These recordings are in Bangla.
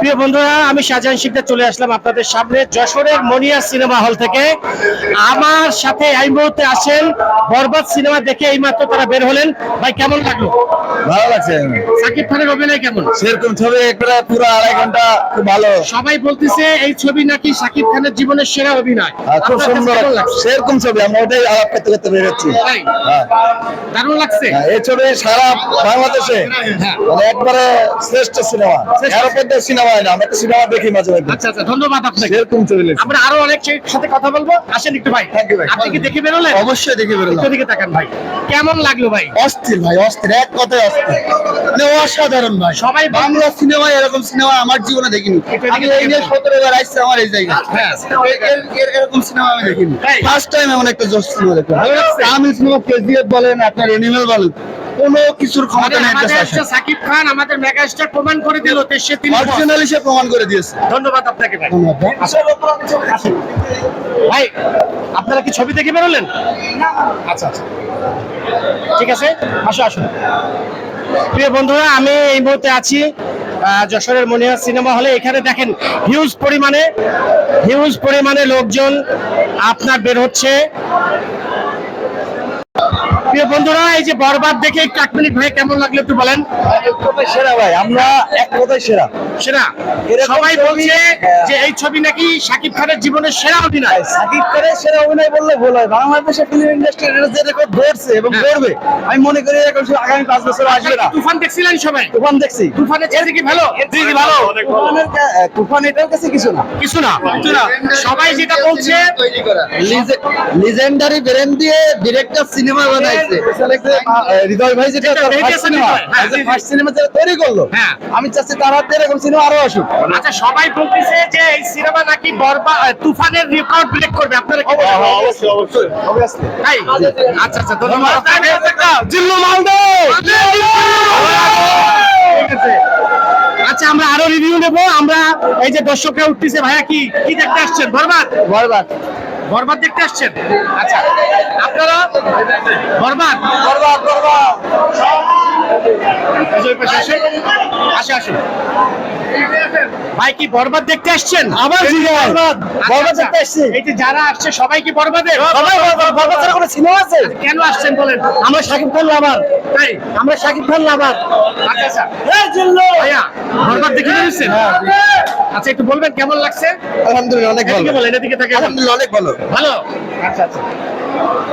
প্রিয় বন্ধুরা আমি শাহজাহান শিকদার চলে আসলাম আপনাদের সামনে যশোরের মনিয়া সিনেমা হল থেকে। আমার সাথে এই মুহূর্তে আছেন বরবাদ সিনেমা দেখে এইমাত্র তারা বের হলেন। ভাই কেমন লাগল? ভালো লাগছে। সাকিব খানের অভিনয় কেমন? সেরকম ছবি একটা পুরো আড়াই ঘণ্টা খুব ভালো। সবাই বলতেছে এই ছবি নাকি সাকিব খানের জীবনের সেরা অভিনয়। আর খুব সুন্দর। সেরকম ছবি আমরা ওটাই আলাপ করতে? হ্যাঁ। দারুণ লাগছে। হ্যাঁ, এই ছবি সারা বাংলাদেশে হ্যাঁ। মানে একবারে শ্রেষ্ঠ সিনেমা। সিনেমা হয় না আমরা তো সিনেমা দেখি মাঝে মধ্যে। আচ্ছা আচ্ছা ধন্যবাদ আপনাকে। সেরকম ছবি আমরা আরও অনেক সাথে কথা বলব। আসেন একটু ভাই। Thank you ভাই। আপনি কি দেখে বেরোলেন? অবশ্যই দেখে বেরোলাম। দিকে তাকান ভাই। কেমন লাগল ভাই? অস্থির ভাই অস্থির এক কথায় অস্থির। মানে অসাধারণ ভাই। সবাই বাংলা সিনেমা এরকম সিনেমা আমার জীবনে দেখিনি। আমি দেখে এই নিয়ে সতেরো বার আসছে আমার এই জায়গায়। হ্যাঁ। এর- এর- এরকম সিনেমা আমি দেখিনি? ফার্স্ট টাইম এমন একটা জোশ সিনেমা দেখলাম। আমি সিনেমা কেজিএফ বলেন আপনার এনিমেল বলেন। কোনো কিছুর ক্ষমতা নেই সাকিব খান আমাদের মেগাস্টার প্রমাণ করে দিল দেশে তিনি অরিজিনালি সে প্রমাণ করে দিয়েছে। ধন্যবাদ আপনাকে ভাই। ভাই আপনারা কি ছবি দেখে বেরোলেন? আচ্ছা আচ্ছা। ঠিক আছে আসো আসুন প্রিয় বন্ধুরা আমি এই মুহূর্তে আছি যশোরের মনিহার সিনেমা হলে। এখানে দেখেন হিউজ পরিমাণে হিউজ পরিমাণে লোকজন আপনার বের হচ্ছে। প্রিয় বন্ধুরা এই যে বরবাদ দেখে ভাই কেমন লাগল একটু বলেন? সেরা ভাই আমরা এক কথায় সেরা। সেরা। সবাই বলছে হ্যাঁ। যে এই ছবি নাকি শাকিব খানের জীবনের সেরা অভিনয়। সাকিব খানের সেরা অভিনয় বললে ভুল হয়। বাংলাদেশের ফিল্ম ইন্ডাস্ট্রি যে রেকর্ড ধরছে এবং হ্যাঁ। করবে আমি মনে করি এরকম আগামী পাঁচ বছর আসবে না। তুফান দেখছিলেন সবাই? তুফান দেখছি। তুফানের চেয়ে কি ভালো? জি জি ভালো। তুফান এটার কাছে কিছু না। কিছু না কিছু না। সবাই যেটা বলছে লিজেন্ডারি ব্রেন দিয়ে ডিরেক্টর সিনেমা বানাইছে হৃদয় ভাই যেটা যেটা তার রেডিও ফার্স্ট সিনেমা সিনেমা, হ্যাঁ, জি, জি। ফার্স্ট সিনেমা যেটা তৈরি করল হ্যাঁ। আমি চাচ্ছি তার হাতে এরকম সিনেমা আরও আসুক। আচ্ছা সবাই বলতেছে যে এই সিনেমা নাকি বরবা তুফানের রেকর্ড ব্রেক করবে আপনারা কি অবশ্যই অবশ্যই অবশ্যই তাই আচ্ছা আচ্ছা ধন্যবাদ। জিল্লু মালদে! ঠিক আছে। আচ্ছা আমরা আরও রিভিউ নেব। আমরা এই যে দর্শকরা উঠতেছে ভাইয়া কি কি দেখতে আসছেন? বরবাদ? বরবাদ। বরবাদ দেখতে আসছেন? আচ্ছা আপনারা? বরবাদ? বরবাদ বরবাদ। আসে আসুন। ভাই কি বরবাদ দেখতে আসছেন? আবার বরবাদ বরবাদ দেখতে আসছি। এই যে যারা আসছে সবাই কি বরবাদের সবাই বরবাদ। বরবাদ ছাড়া কোনো সিনেমা আছে? কেন আসছেন বলেন? আমরা শাকিব খান লাভার। তাই? আমরা শাকিব খান লাভার। আচ্ছা আচ্ছা। ভাইয়া বরবাদ দেখে নিয়েছেন আচ্ছা একটু বলবেন কেমন লাগছে? আলহামদুলিল্লাহ অনেক ভালো। বলেন এদিকে থেকে আলহামদুলিল্লাহ অনেক ভালো। ভালো? আচ্ছা আচ্ছা।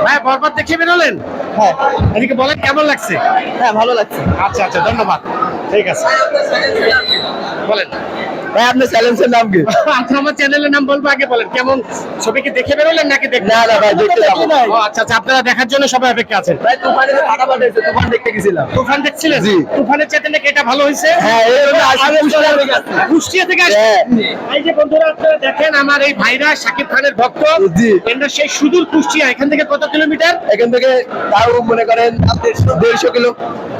ভাই বরবাদ দেখে বেরোলেন? হ্যাঁ। এদিকে বলেন কেমন লাগছে? হ্যাঁ ভালো লাগছে। আচ্ছা আচ্ছা ধন্যবাদ। ঠিক আছে। বলেন। ভাই আপনার নাম কি? আচ্ছা আমার চ্যানেলের নাম বলব আগে বলেন কেমন ছবি কি দেখে বেরোলেন নাকি দেখতে না না ভাই দেখতে যাব। ও আচ্ছা আচ্ছা আপনারা দেখার জন্য সবাই অপেক্ষা আছেন। ভাই তুফানে ফাটাফাট হয়েছে তুফান দেখতে গেছিলাম। তুফান দেখছিলেন? জি। তুফানের চাইতে নাকি এটা ভালো হয়েছে? হ্যাঁ এই জন্য আসলে কুষ্টিয়া থেকে আসছি। হ্যাঁ। এই যে বন্ধুরা আপনারা দেখেন আমার এই ভাইরা শাকিব খানের ভক্ত। জি। সেই সুদূর কুষ্টিয়া এখান থেকে কত কিলোমিটার? এখান থেকে তাও মনে করেন দেড়শো কিলো।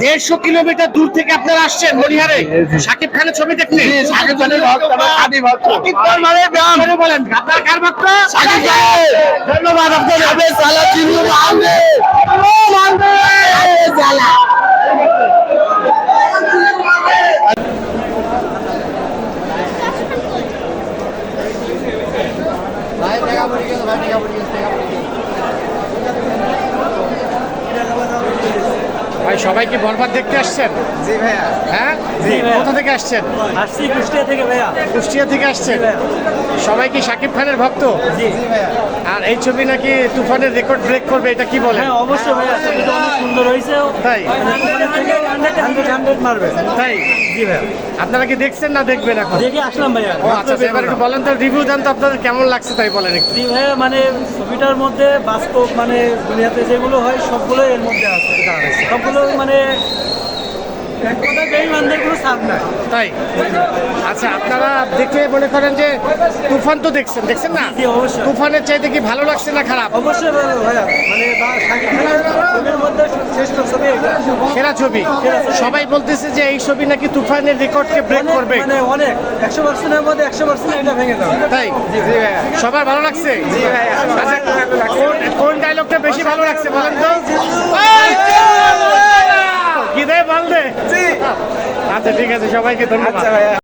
দেড়শো কিলোমিটার দূর থেকে আপনারা আসছেন মনিহারে। শাকিব খানের ছবি দেখতে? জি, শাকিব খানের ভক্ত, আমার আদি ভক্ত। শাকিব খান মানে ব্যায়াম করে বলেন আপনার কার ভক্ত শাকিব খান। ধন্যবাদ আপনাকে আবে সালা চিল্লু মালদে আবে সালা সবাই কি বরবাদ দেখতে আসছেন? জি ভাইয়া। হ্যাঁ? জি, কোথা থেকে আসছেন? আসছি কুষ্টিয়া থেকে ভাইয়া। কুষ্টিয়া থেকে আসছেন? সবাই কি শাকিব খানের ভক্ত? জি। আর এই ছবি নাকি তুফানের রেকর্ড ব্রেক করবে এটা কি বলেন? হ্যাঁ অবশ্যই ভাইয়া ছবিটা অনেক সুন্দর হয়েছে। তাই? হান্ড্রেড হান্ড্রেড হান্ড্রেড মারবে। তাই? জি ভাইয়া। আপনারা কি দেখছেন না দেখবেন এখন? দেখে আসলাম ভাইয়া। ও আচ্ছা আচ্ছা, এবার একটু বলেন তো রিভিউ দেন তো আপনাদের কেমন লাগছে তাই বলেন একটু। ভাইয়া মানে ছবিটার মধ্যে বাস্তব মানে দুনিয়াতে যেগুলো হয় সবগুলো এর মধ্যে আছে। সবগুলো মানে তাই? আচ্ছা আপনারা দেখে মনে করেন যে তুফান তো দেখছেন দেখছেন না? তুফানের চাইতে কি ভালো লাগছে না খারাপ? অবশ্যই ভালো ভাইয়া মানে সেরা ছবি। সবাই বলতেছে যে এই ছবি নাকি তুফানের রেকর্ডকে ব্রেক করবে। মানে অনেক। একশো পার্সেন্টের মধ্যে একশো পার্সেন্ট এটা ভেঙে যাবে। তাই? সবার ভালো লাগছে? আচ্ছা, কোন- ডায়লগটা বেশি ভালো লাগছে বলেন তো? কি দে বল আচ্ছা ঠিক আছে সবাইকে ধন্যবাদ।